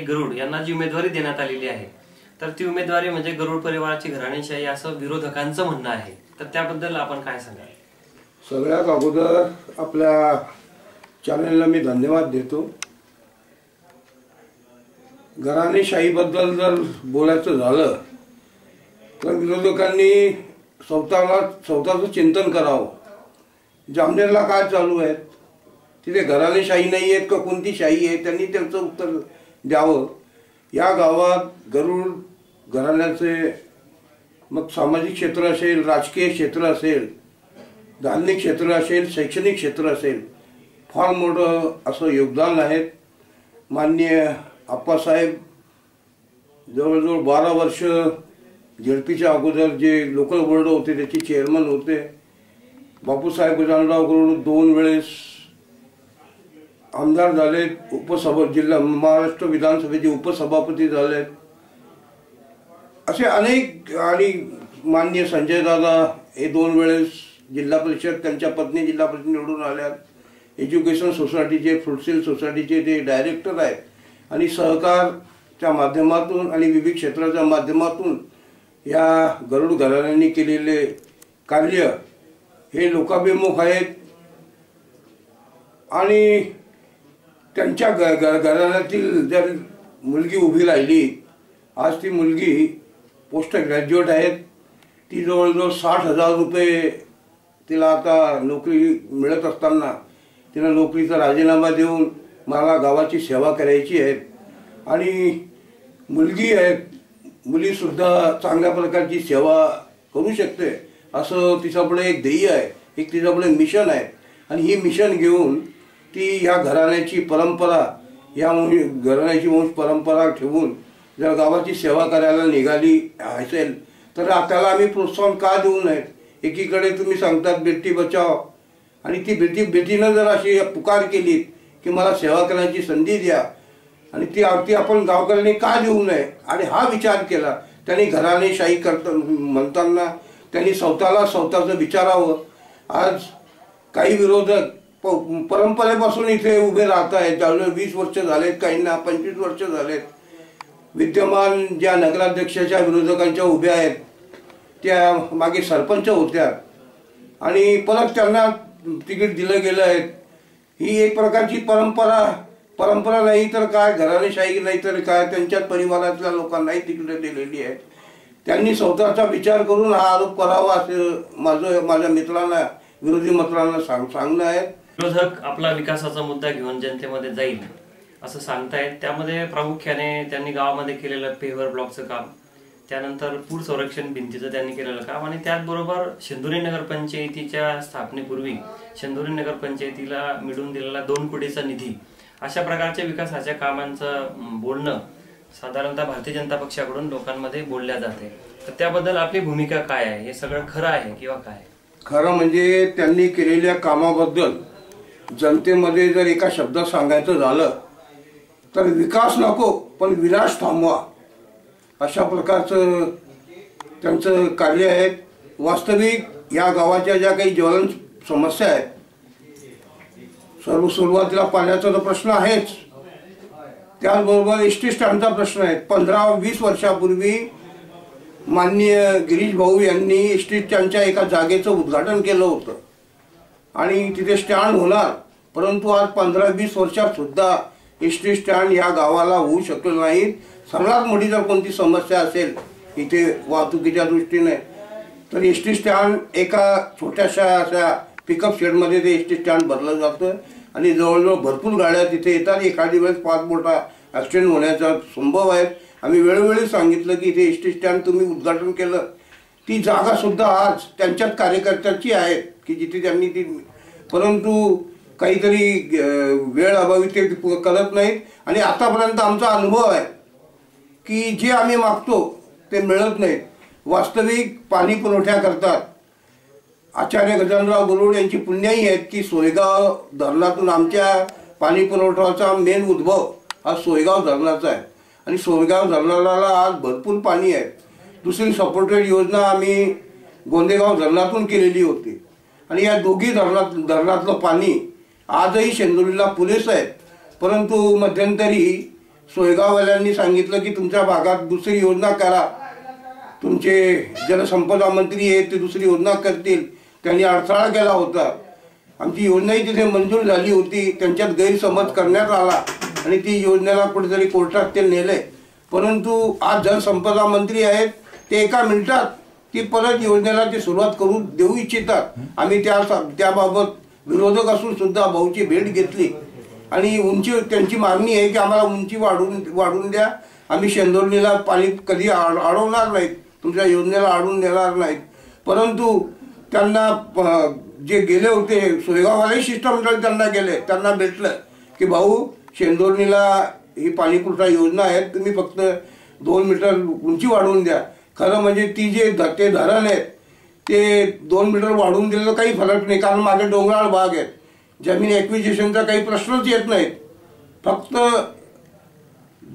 गरुड यांना जी उमेदवारी देण्यात आलेली आहे तर ती उमेदवारी म्हणजे गरुड परिवाराची घराणेशाही असं विरोधकांचं म्हणणं आहे. तर त्याबद्दल आपण काय सांगाल? सगळ्यात अगोदर आपल्या चॅनलला मी धन्यवाद देतो. घराणेशाहीबद्दल जर बोलायचं झालं तर विरोधकांनी स्वतःला स्वतःचं चिंतन करावं. जामनेरला काय चालू आहेत? तिथे घराणेशाही नाही आहेत का कोणती शाही आहे? त्यांनी त्यांचं उत्तर द्यावं. या गावात गरुड घराण्याचे मग सामाजिक क्षेत्र असेल राजकीय क्षेत्र असेल धार्मिक क्षेत्र असेल शैक्षणिक क्षेत्र असेल फार मोठं असं योगदान आहे. माननीय आप्पासाहेब जवळजवळ बारा वर्ष झेडपीच्या अगोदर जे लोकल बोर्ड होते त्याचे चेअरमन होते. बापूसाहेब गजानराव गरुड दोन वेळेस आमदार झालेत उपसभा जिल्हा महाराष्ट्र विधानसभेचे उपसभापती झाले. असे अनेक आणि माननीय संजय दादा हे दोन वेळेस जिल्हा परिषद त्यांच्या पत्नी जिल्हा परिषद निवडून आल्यात एज्युकेशन सोसायटीचे फ्रुटसेल सोसायटीचे ते डायरेक्टर आहेत. आणि सहकारच्या माध्यमातून आणि विविध क्षेत्राच्या माध्यमातून या गरुड घराण्यांनी केलेले कार्य हे लोकाभिमुख आहेत. आणि त्यांच्या घ घ- घराण्यातील जर मुलगी उभी राहिली आज ती मुलगी पोस्ट ग्रॅज्युएट आहेत ती जवळजवळ साठ हजार रुपये तिला आता नोकरी मिळत असताना तिला नोकरीचा राजीनामा देऊन मला गावाची सेवा करायची आहे. आणि मुलगी आहे मुलीसुद्धा चांगल्या प्रकारची सेवा करू शकते. असं तिच्यापुढे एक ध्येय आहे एक तिच्यापुढे मिशन आहे. आणि ही मिशन घेऊन ती ह्या घराण्याची परंपरा या वंश- घराण्याची वंश परंपरा ठेवून जर गावाची सेवा करायला निघाली असेल तर त्याला आम्ही प्रोत्साहन का देऊ नये एकीकडे तुम्ही सांगतात बेटी बचाव आणि ती बेटी बेटीनं जर अशी पुकार केली की मला सेवा करण्याची संधी द्या. आणि ती ती आपण गावकऱ्यांनी का देऊ नये? आणि हा विचार केला त्यांनी घराणेशाही करता म्हणताना त्यांनी स्वतःला स्वतःचं विचारावं. आज काही विरोधक परंपरेपासून इथे उभे राहत आहेत. जवळजवळ वीस वर्ष झालेत काहींना पंचवीस वर्ष झालेत. विद्यमान ज्या नगराध्यक्षाच्या विरोधकांच्या उभ्या आहेत त्या मागे सरपंच होत्या. आणि परत त्यांना तिकीट दिलं गेलं आहे. ही एक प्रकारची परंपरा परंपरा नाही तर काय घराणेशाही नाही तर काय त्यांच्या परिवारातल्या लोकांनाही तिकीट दिलेली आहेत. त्यांनी स्वतःचा विचार करून हा आरोप करावा असं माझं माझ्या मित्रांना विरोधी मित्रांना सांग सांगणं आहे. विरोधक आपला विकासाचा मुद्दा घेऊन जनतेमध्ये जाईल असं सांगतायत. त्यामध्ये प्रामुख्याने त्यांनी गावामध्ये केलेलं पेव्हर ब्लॉकचं काम त्यानंतर पूर संरक्षण भिंतीचं त्यांनी केलेलं काम आणि त्याचबरोबर शेंदुरी नगर पंचायतीच्या स्थापनेपूर्वी शेंदुरी नगर पंचायतीला मिळून दिलेला दोन कोटीचा निधी अशा प्रकारच्या विकासाच्या कामांचं बोलणं साधारणतः भारतीय जनता पक्षाकडून लोकांमध्ये बोलल्या जाते. तर त्याबद्दल आपली भूमिका काय आहे? हे सगळं खरं आहे किंवा काय? खरं म्हणजे त्यांनी केलेल्या कामाबद्दल जनतेमध्ये जर एका शब्दात सांगायचं झालं तर विकास नको पण विनाश थांबवा. अशा प्रकारचं त्यांचं कार्य आहे. वास्तविक या गावाच्या ज्या काही ज्वलन समस्या आहेत सर्व सुरुवातीला पाण्याचा तर प्रश्न आहेच. त्याचबरोबर एस टी स्टँडचा प्रश्न आहे. पंधरा वीस वर्षापूर्वी माननीय गिरीश भाऊ यांनी एस टी स्टँडच्या एका जागेचं उद्घाटन केलं होतं. आणि तिथे स्टँड होणार. परंतु आज पंधरा वीस वर्षात सुद्धा एस टी स्टँड या गावाला होऊ शकलं नाही. सर्वात मोठी जर कोणती समस्या असेल इथे वाहतुकीच्या दृष्टीने तर एस टी स्टँड एका छोट्याशा अशा पिकअप शेडमध्ये ते एस टी स्टँड भरलं जातं. आणि जवळजवळ भरपूर गाड्या तिथे येतात. एखादी वेळेस फार मोठा ॲक्सिडेंट होण्याचा संभव आहे. आम्ही वेळोवेळी सांगितलं की इथे एस टी स्टँड तुम्ही उद्घाटन केलं. ती जागा सुद्धा आज त्यांच्याच कार्यकर्त्याची आहे की जिथे त्यांनी ती परंतु काहीतरी वेळ अभावी ते करत नाहीत. आणि आतापर्यंत आमचा अनुभव आहे की जे आम्ही मागतो ते मिळत नाहीत वास्तविक पाणी पुरवठ्या करतात. आचार्य गजानराव गुरुड यांची पुण्याही आहेत की सोयगाव धरणातून आमच्या पाणी पुरवठ्याचा मेन उद्भव हा सोयगाव धरणाचा आहे. आणि सोयगाव धरणाला आज भरपूर पाणी आहे. दुसरी सपोर्टेड योजना आम्ही गोंदेगाव धरणातून केलेली होती. आणि या दोघी धरणात धरणातलं पाणी आजही शेंदुरीला पुरेसं आहे. परंतु मध्यंतरी सोयगाववाल्यांनी सांगितलं की तुमच्या भागात दुसरी योजना करा. तुमचे जलसंपदा मंत्री आहेत ते दुसरी योजना करतील. त्यांनी अडथळा केला होता. आमची योजनाही तिथे मंजूर झाली होती. त्यांच्यात गैरसमज करण्यात आला. आणि ती योजनेला कुठेतरी कोर्टात ते नेले. परंतु आज जलसंपदा मंत्री आहेत. ते एका मिनिटात ती परत योजनेला ते सुरुवात करून देऊ इच्छितात. आम्ही त्या त्याबाबत विरोधक असून सुद्धा भाऊची भेट घेतली. आणि उंची त्यांची मागणी आहे की आम्हाला उंची वाढून वाढवून द्या. आम्ही शेंदोर्लीला पाणी कधी आड- अडवणार नाहीत. तुमच्या योजनेला अडून देणार नाहीत. परंतु त्यांना प- जे गेले होते सोयगाववाले शिष्टमंडळ त्यांना गेले. त्यांना भेटलं की भाऊ शेंदोर्णीला ही पाणीपुरवठा योजना आहे तुम्ही फक्त दोन मीटर उंची वाढवून द्या. खरं म्हणजे ती जे ते धरण आहेत ते दोन मीटर वाढवून दिलेलं काही फरक नाही कारण मागे डोंगराळ भाग आहेत. जमीन ॲक्विजिशनचा काही प्रश्नच येत नाहीत. फक्त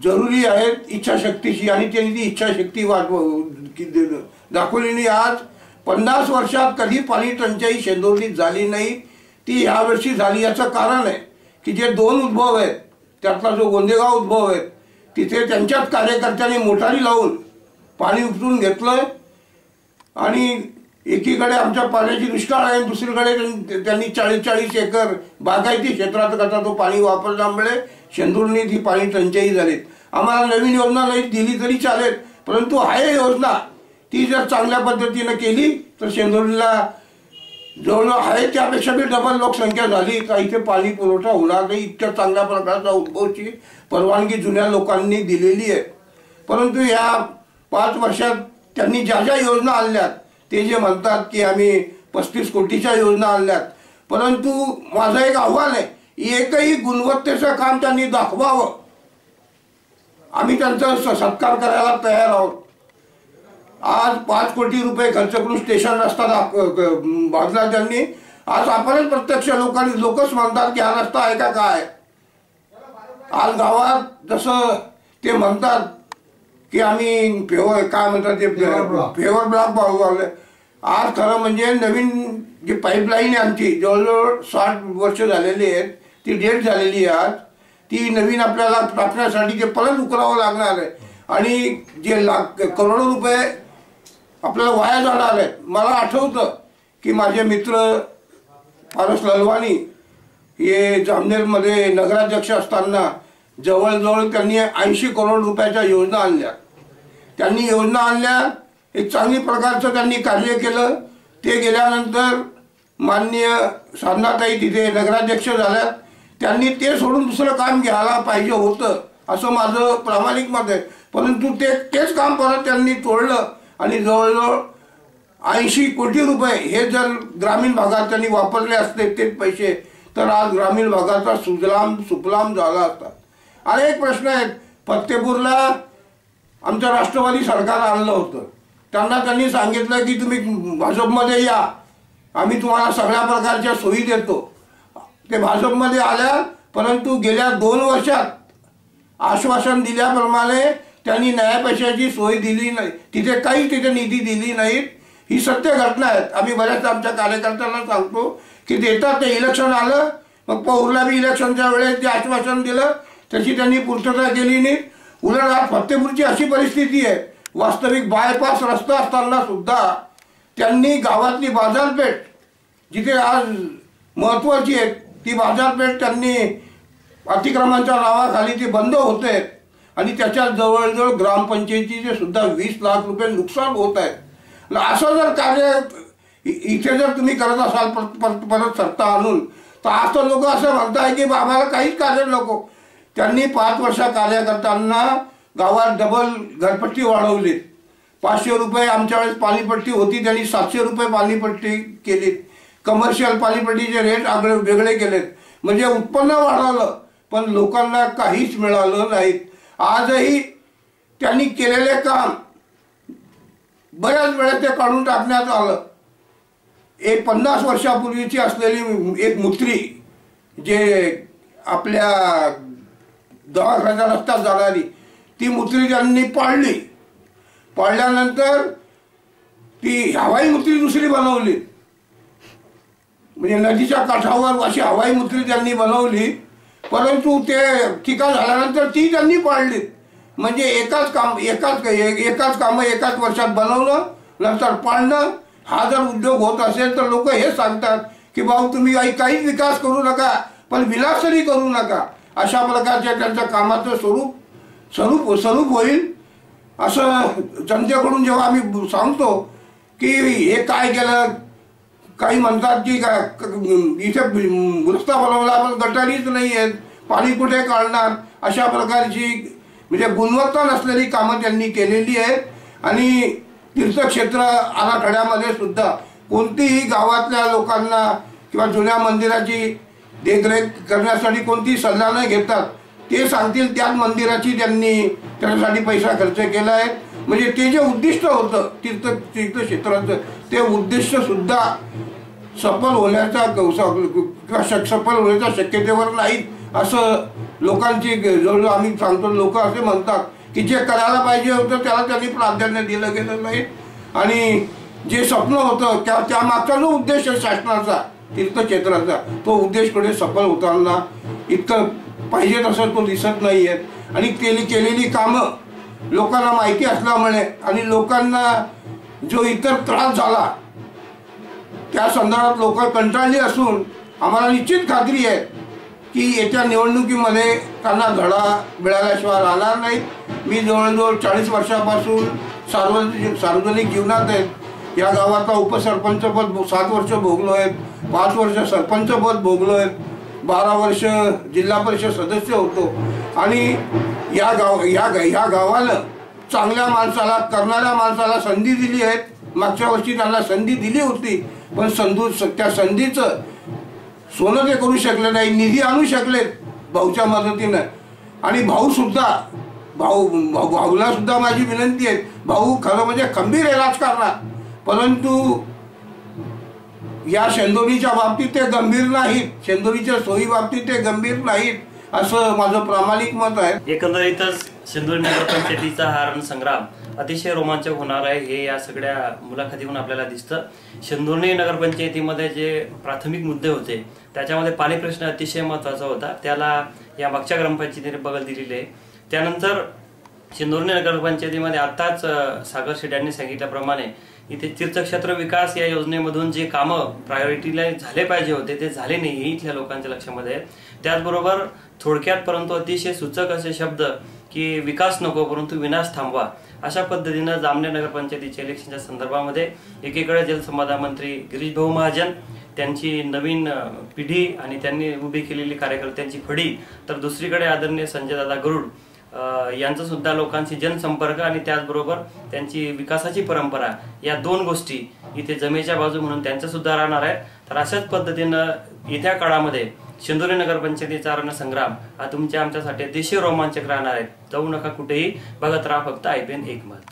जरुरी आहेत इच्छाशक्तीची आणि त्यांनी ती इच्छाशक्ती वाढव दाखवलेली दाखवली नाही आज. पन्नास वर्षात कधी पाणी टंचाई शेंदोर्णीत झाली नाही ती ह्यावर्षी झाली याचं कारण आहे की जे दोन उद्भव आहेत त्यातला जो गोंदेगाव उद्भव आहे तिथे त्यांच्याच कार्यकर्त्यांनी मोटारी लावून पाणी उपसून घेतलं आणि एकीकडे आमच्या पाण्याची दुष्काळ आहे दुसरीकडे त्यां- त्यांनी चाळीस चाळीस एकर बागायती क्षेत्रात करता तो पाणी वापरल्यामुळे शेंदुर्णीत ही पाणी टंचाई झालीत. आम्हाला नवीन योजना नाही दिली तरी चालेल परंतु आहे योजना. ती जर चांगल्या पद्धतीनं केली तर शेंदुर्णीला जवळ आहे त्यापेक्षा बी डबल लोकसंख्या झाली. का इथे पाणी पुरवठा होणार नाही इतक्या चांगल्या प्रकारचा उद्भवची परवानगी जुन्या लोकांनी दिलेली आहे. परंतु या पाच वर्षात त्यांनी ज्या ज्या योजना आणल्यात ते जे म्हणतात की आम्ही पस्तीस कोटीच्या योजना आणल्यात. परंतु माझं एक आव्हान आहे एकही गुणवत्तेचं काम त्यांनी दाखवावं. आम्ही त्यांचा स- सत्कार करायला तयार आहोत. आज पाच कोटी रुपये खर्च करून स्टेशन रस्ता दाख- बांधला त्यांनी. आज आपणच प्रत्यक्ष लोकांनी लोकच म्हणतात की हा रस्ता आहे का काय? आज गावात जसं ते म्हणतात की आम्ही फेवर काय म्हणतात ते फेवर ब्लॉक बांधले आज खरं म्हणजे नवीन जी पाईपलाईन आहे आमची जवळजवळ साठ वर्ष झालेली आहेत ती डेट झालेली आहे आज. ती नवीन आपल्याला टाकण्यासाठी ते परत उकरावं लागणार आहे. आणि जे लाख करोडो रुपये आपल्याला वाया जाणार आहेत. मला आठवतं की माझे मित्र पारस ललवाणी हे जामनेरमध्ये नगराध्यक्ष असताना जवळजवळ त्यांनी ऐंशी करोड रुपयाच्या योजना आणल्या. त्यांनी योजना आणल्या एक चांगली प्रकारचं त्यांनी कार्य केलं. ते गेल्यानंतर माननीय साधनाताई तिथे नगराध्यक्ष झाल्या त्यांनी ते सोडून दुसरं काम घ्यायला पाहिजे होतं असं माझं प्रामाणिक मत आहे. परंतु ते तेच काम परत त्यांनी तोडलं आणि जवळजवळ ऐंशी कोटी रुपये हे जर ग्रामीण भागात त्यांनी वापरले असते तेच पैसे तर आज ग्रामीण भागाचा सुजलाम सुफलाम झाला असता अनेक प्रश्न आहेत. फत्तेपूरला आमचं राष्ट्रवादी सरकार आणलं होतं. त्यांना त्यांनी सांगितलं की तुम्ही भाजपमध्ये या. आम्ही तुम्हाला सगळ्या प्रकारच्या सोयी देतो. ते भाजपमध्ये आल्या परंतु गेल्या दोन वर्षात आश्वासन दिल्याप्रमाणे त्यांनी नया पैशाची सोय दिली नाही. तिथे काही तिथे निधी दिली नाहीत ही सत्य घटना आहेत. आम्ही बऱ्याचदा आमच्या कार्यकर्त्यांना सांगतो की देतात ते इलेक्शन आलं मग पौरला बी इलेक्शनच्या वेळेस ते आश्वासन दिलं तशी त्यांनी पूर्तता केली नाही. उलट आज फत्तेपूरची अशी परिस्थिती आहे. वास्तविक बायपास रस्ता असताना सुद्धा त्यांनी गावातली बाजारपेठ जिथे आज महत्वाची आहे ती बाजारपेठ त्यांनी अतिक्रमणाच्या नावाखाली ती बंद होते. आणि त्याच्या जवळजवळ ग्रामपंचायतीचे सुद्धा वीस लाख रुपये नुकसान होत आहे. असं जर कार्य इ- इथे जर तुम्ही करत असाल परत परत परत सत्ता आणून तर आज तर लोक असं म्हणताय की आम्हाला काहीच कार्य नको. त्यांनी पाच वर्षा कार्यकर्त्यांना गावात डबल घरपट्टी वाढवली. पाचशे रुपये आमच्या वेळेस पाणीपट्टी होती त्यांनी सातशे रुपये पाणीपट्टी केली. कमर्शियल पाणीपट्टीचे रेट आगळे वेगळे केलेत. म्हणजे उत्पन्न वाढवलं पण लोकांना काहीच मिळालं नाही. आजही त्यांनी केलेले काम बऱ्याच वेळा ते काढून टाकण्यात आलं. एक पन्नास वर्षापूर्वीची असलेली एक मुत्री जे आपल्या दवाखान्याच्या रस्त्यात जाणारी ती मुत्री त्यांनी पाळली. पाळल्यानंतर ती हवाई मुत्री दुसरी बनवली. म्हणजे नदीच्या काठावर अशी हवाई मुत्री त्यांनी बनवली. परंतु ते ठिकाण झाल्यानंतर ती त्यांनी पाळली. म्हणजे एकाच काम एकाच एकाच कामं एकाच वर्षात बनवलं नंतर पाळणं हा जर उद्योग होत असेल तर लोक हे सांगतात की भाऊ तुम्ही काही काहीच विकास करू नका पण विलास तरी करू नका. अशा प्रकारच्या त्यांच्या कामाचं स्वरूप स्वरूप स्वरूप होईल. असं जनतेकडून जेव्हा आम्ही सांगतो की हे काय केलं काही म्हणतात की का इथे रस्ता बनवला पण गटारीच नाही आहेत पाणी कुठे काढणार अशा प्रकारची म्हणजे गुणवत्ता नसलेली कामं त्यांनी केलेली आहेत. आणि तीर्थक्षेत्र आराखड्यामध्ये सुद्धा कोणतीही गावातल्या लोकांना किंवा जुन्या मंदिराची देखरेख करण्यासाठी कोणती सल्ला न घेतात ते सांगतील त्याच मंदिराची त्यांनी त्याच्यासाठी पैसा खर्च केला आहे. म्हणजे ते जे उद्दिष्ट होतं तीर्थ तीर्थक्षेत्राचं ते उद्दिष्ट सुद्धा सफल होण्याचा किंवा शक- सफल होण्याच्या शक्यतेवर नाहीत असं लोकांची जवळजवळ आम्ही सांगतो लोक असे म्हणतात की जे करायला पाहिजे होतं त्याला त्यांनी प्राधान्य दिलं गेलं नाही आणि जे स्वप्न होतं त्या त्यामागचा जो उद्देश आहे शासनाचा तीर्थक्षेत्राचा तो उद्देशकडे सफल होताना इतकं पाहिजे तसं तो दिसत नाही आहे आणि केली केलेली कामं लोकांना माहिती असल्यामुळे आणि लोकांना जो इतर त्रास झाला त्या संदर्भात लोक कंटाळली असून आम्हाला निश्चित खात्री आहे की येत्या निवडणुकीमध्ये त्यांना धडा मिळाल्याशिवाय राहणार नाहीत. मी जवळजवळ चाळीस वर्षापासून सार्वजनिक सार्वजनिक जीवनात आहे. या गावाचा उपसरपंचपद भो- सात वर्ष भोगलो आहेत पाच वर्ष सरपंचपद भोगलो आहेत बारा वर्ष जिल्हा परिषद सदस्य होतो. आणि या गाव या ह्या गावानं चांगल्या माणसाला करणाऱ्या माणसाला संधी दिली आहेत मागच्या वर्षी त्यांना संधी दिली होती पण संधू त्या संधीचं सोनं ते करू शकले नाही निधी आणू शकलेत भाऊच्या मदतीनं. आणि भाऊ सुद्धा भाऊ भाऊ भाऊला सुद्धा माझी विनंती आहे. भाऊ खरं म्हणजे खंबीर आहे राजकारणात. परंतु या शेंदोरीच्या बाबतीत ते गंभीर नाहीत. शेंदोरीच्या सोयी बाबतीत ते गंभीर नाहीत असं माझं प्रामाणिक मत आहे. एकंदरीतच सिंधुदुर्ग नगरपंचायतीचा हा रणसंग्राम अतिशय रोमांचक होणार आहे हे या सगळ्या मुलाखतीहून आपल्याला दिसतं. शेंदुर्णी नगरपंचायतीमध्ये जे प्राथमिक मुद्दे होते त्याच्यामध्ये पाणी प्रश्न अतिशय महत्त्वाचा होता. त्याला या मागच्या ग्रामपंचायतीने बगल दिलेली. आहे त्यानंतर सिंदुर्णी नगरपंचायतीमध्ये आताच सागर शेड्यांनी सांगितल्याप्रमाणे इथे तीर्थक्षेत्र विकास या योजनेमधून जे कामं प्रायोरिटीला झाले पाहिजे होते ते झाले नाही हे इथल्या लोकांच्या लक्षामध्ये आहे. त्याचबरोबर थोडक्यात परंतु अतिशय सूचक असे शब्द की विकास नको परंतु विनाश थांबवा अशा पद्धतीनं जामनेर नगरपंचायतीच्या इलेक्शनच्या संदर्भामध्ये एकीकडे जलसंपदा मंत्री गिरीश भाऊ महाजन त्यांची नवीन पिढी आणि त्यांनी उभी केलेली कार्यकर्त्यांची फडी तर दुसरीकडे आदरणीय संजय दादा गरुड यांचा सुद्धा लोकांशी जनसंपर्क आणि त्याचबरोबर त्यांची विकासाची परंपरा या दोन गोष्टी इथे जमेच्या बाजू म्हणून त्यांच्या सुद्धा राहणार आहेत. तर अशाच पद्धतीनं येत्या काळामध्ये शेंदुरी नगरपंचायतीचा रणसंग्राम हा तुमच्या आमच्यासाठी अतिशय रोमांचक राहणार आहे. जाऊ नका कुठेही. बघत राहा फक्त आय पी एन एक मत